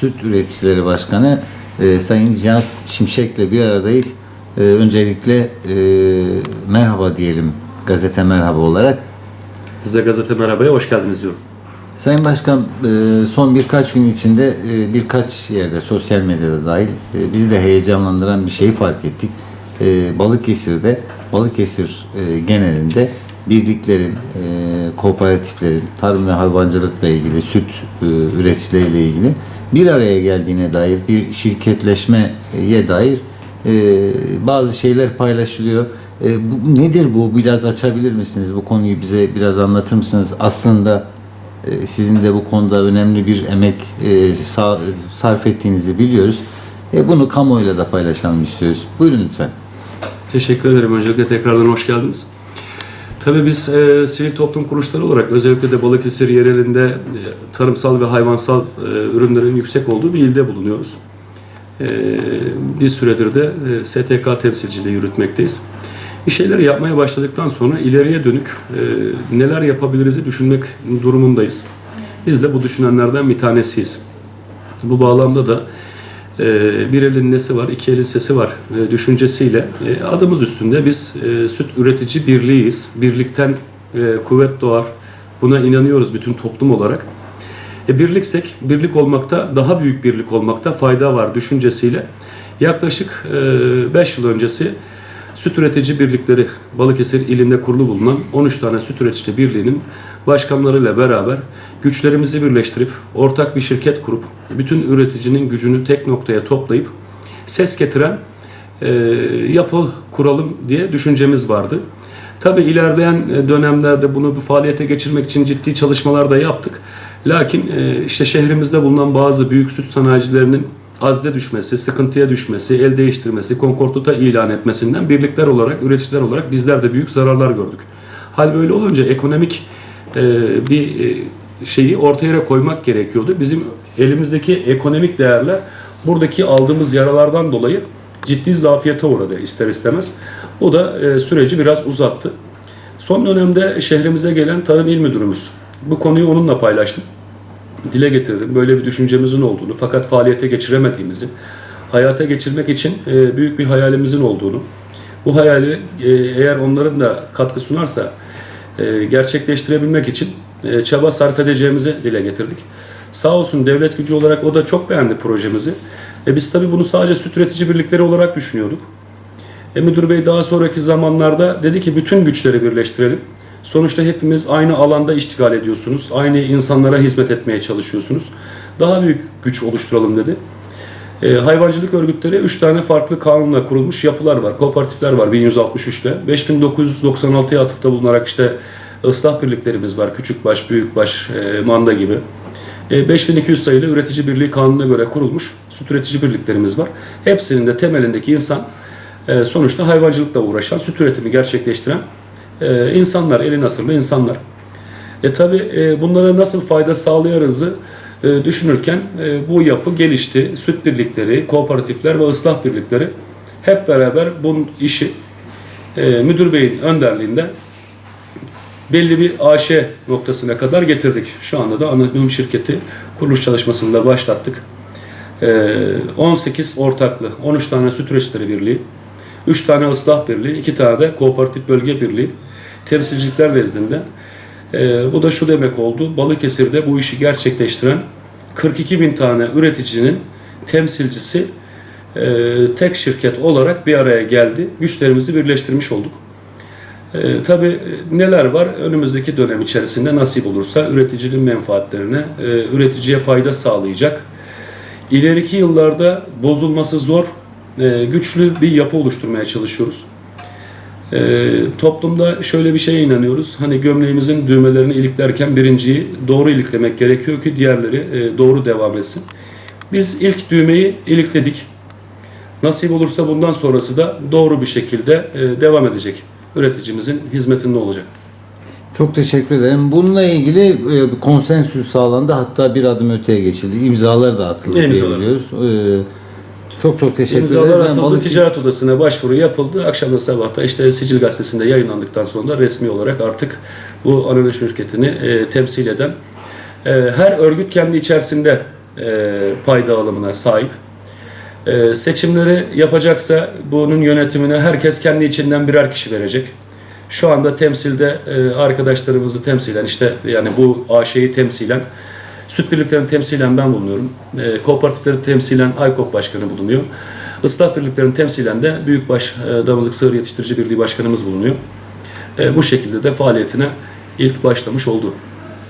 Süt Üreticileri Başkanı e, Sayın Cihat Şimşek'le bir aradayız. E, öncelikle e, merhaba diyelim gazete merhaba olarak. Size gazete merhabaya hoş geldiniz diyorum. Sayın Başkan e, son birkaç gün içinde e, birkaç yerde sosyal medyada dahil e, bizi de heyecanlandıran bir şeyi fark ettik. Balıkesir'de, Balıkesir genelinde birliklerin, kooperatiflerin, tarım ve hayvancılıkla ilgili, süt üreticileriyle ilgili bir araya geldiğine dair bir şirketleşmeye dair e, bazı şeyler paylaşılıyor. E, bu, nedir bu? Biraz açabilir misiniz? Bu konuyu bize biraz anlatır mısınız? Aslında e, sizin de bu konuda önemli bir emek e, sa- sarf ettiğinizi biliyoruz. E, bunu kamuoyuyla da paylaşalım istiyoruz. Buyurun lütfen. Teşekkür ederim. Öncelikle tekrardan hoş geldiniz. Tabii biz e, sivil toplum kuruluşları olarak özellikle de Balıkesir yerelinde e, tarımsal ve hayvansal e, ürünlerin yüksek olduğu bir ilde bulunuyoruz. E, bir süredir de e, STK temsilciliği yürütmekteyiz. Bir şeyleri yapmaya başladıktan sonra ileriye dönük e, neler yapabiliriz'i düşünmek durumundayız. Biz de bu düşünenlerden bir tanesiyiz. Bu bağlamda da bir elin nesi var, iki elin sesi var e, düşüncesiyle e, adımız üstünde biz e, süt üretici birliğiyiz. Birlikten kuvvet doğar. Buna inanıyoruz bütün toplum olarak. E, birliksek, birlik olmakta, daha büyük birlik olmakta fayda var düşüncesiyle yaklaşık 5 yıl öncesi Süt Üretici Birlikleri Balıkesir ilinde kurulu bulunan 13 tane süt üretici birliğinin başkanlarıyla beraber güçlerimizi birleştirip ortak bir şirket kurup bütün üreticinin gücünü tek noktaya toplayıp ses getiren e, yapı kuralım diye düşüncemiz vardı. Tabi ilerleyen e, dönemlerde bunu bu faaliyete geçirmek için ciddi çalışmalar da yaptık. Lakin e, işte şehrimizde bulunan bazı büyük süt sanayicilerinin azze düşmesi, sıkıntıya düşmesi, el değiştirmesi, konkortuta ilan etmesinden birlikler olarak, üreticiler olarak bizler de büyük zararlar gördük. Hal böyle olunca ekonomik e, bir e, şeyi ortaya koymak gerekiyordu. Bizim elimizdeki ekonomik değerler buradaki aldığımız yaralardan dolayı ciddi zafiyete uğradı ister istemez. Bu da e, süreci biraz uzattı. Son dönemde şehrimize gelen Tarım İl Müdürümüz. Bu konuyu onunla paylaştım. Dile getirdim. Böyle bir düşüncemizin olduğunu fakat faaliyete geçiremediğimizi, hayata geçirmek için e, büyük bir hayalimizin olduğunu, bu hayali eğer onların da katkı sunarsa gerçekleştirebilmek için e, çaba sarf edeceğimizi dile getirdik. Sağ olsun devlet gücü olarak o da çok beğendi projemizi. E, biz tabii bunu sadece süt üretici birlikleri olarak düşünüyorduk. E, müdür bey daha sonraki zamanlarda dedi ki bütün güçleri birleştirelim. Sonuçta hepimiz aynı alanda iştigal ediyorsunuz. Aynı insanlara hizmet etmeye çalışıyorsunuz. Daha büyük güç oluşturalım dedi. E, hayvancılık örgütleri 3 tane farklı kanunla kurulmuş yapılar var. Kooperatifler var 1163'te. 5996'ya atıfta bulunarak işte ıslah birliklerimiz var. Küçükbaş, büyükbaş, e, manda gibi. E, 5200 sayılı üretici birliği kanununa göre kurulmuş süt üretici birliklerimiz var. Hepsinin de temelindeki insan e, sonuçta hayvancılıkla uğraşan, süt üretimi gerçekleştiren e, insanlar, eli nasırlı insanlar. E tabi e, bunlara nasıl fayda sağlayarızı e, düşünürken e, bu yapı gelişti. Süt birlikleri, kooperatifler ve ıslah birlikleri hep beraber bunun işi e, müdür beyin önderliğinde belli bir AŞ noktasına kadar getirdik. Şu anda da anonim şirketi kuruluş çalışmasını da başlattık. E, 18 ortaklı, 13 tane süt üreticileri birliği, 3 tane ıslah birliği, 2 tane de kooperatif bölge birliği temsilcilikler nezdinde. E, bu da şu demek oldu. Balıkesir'de bu işi gerçekleştiren 42 bin tane üreticinin temsilcisi e, tek şirket olarak bir araya geldi. Güçlerimizi birleştirmiş olduk. E, Tabi neler var? Önümüzdeki dönem içerisinde nasip olursa üreticinin menfaatlerine, e, üreticiye fayda sağlayacak. İleriki yıllarda bozulması zor, e, güçlü bir yapı oluşturmaya çalışıyoruz. E, toplumda şöyle bir şeye inanıyoruz. Hani gömleğimizin düğmelerini iliklerken birinciyi doğru iliklemek gerekiyor ki diğerleri e, doğru devam etsin. Biz ilk düğmeyi ilikledik. Nasip olursa bundan sonrası da doğru bir şekilde e, devam edecek. Üreticimizin hizmetinde olacak. Çok teşekkür ederim. Bununla ilgili e, konsensüs sağlandı. Hatta bir adım öteye geçildi. İmzalar da atıldı diye İmzalar. biliyoruz. E, çok çok teşekkür İmzalar ederim. Ben atıldı, balık- ticaret odasına başvuru yapıldı. Akşam da sabahta işte Sicil Gazetesi'nde yayınlandıktan sonra resmi olarak artık bu anonim şirketini e, temsil eden e, her örgüt kendi içerisinde e, pay dağılımına sahip. E, seçimleri yapacaksa bunun yönetimine herkes kendi içinden birer kişi verecek. Şu anda temsilde e, arkadaşlarımızı temsilen işte yani bu AŞ'yi temsilen süt birliklerini temsilen ben bulunuyorum. E, kooperatifleri temsilen Aykop Başkanı bulunuyor. Islah birliklerini temsilen de Büyükbaş e, Damızlık Sığır Yetiştirici Birliği Başkanımız bulunuyor. E, bu şekilde de faaliyetine ilk başlamış oldu.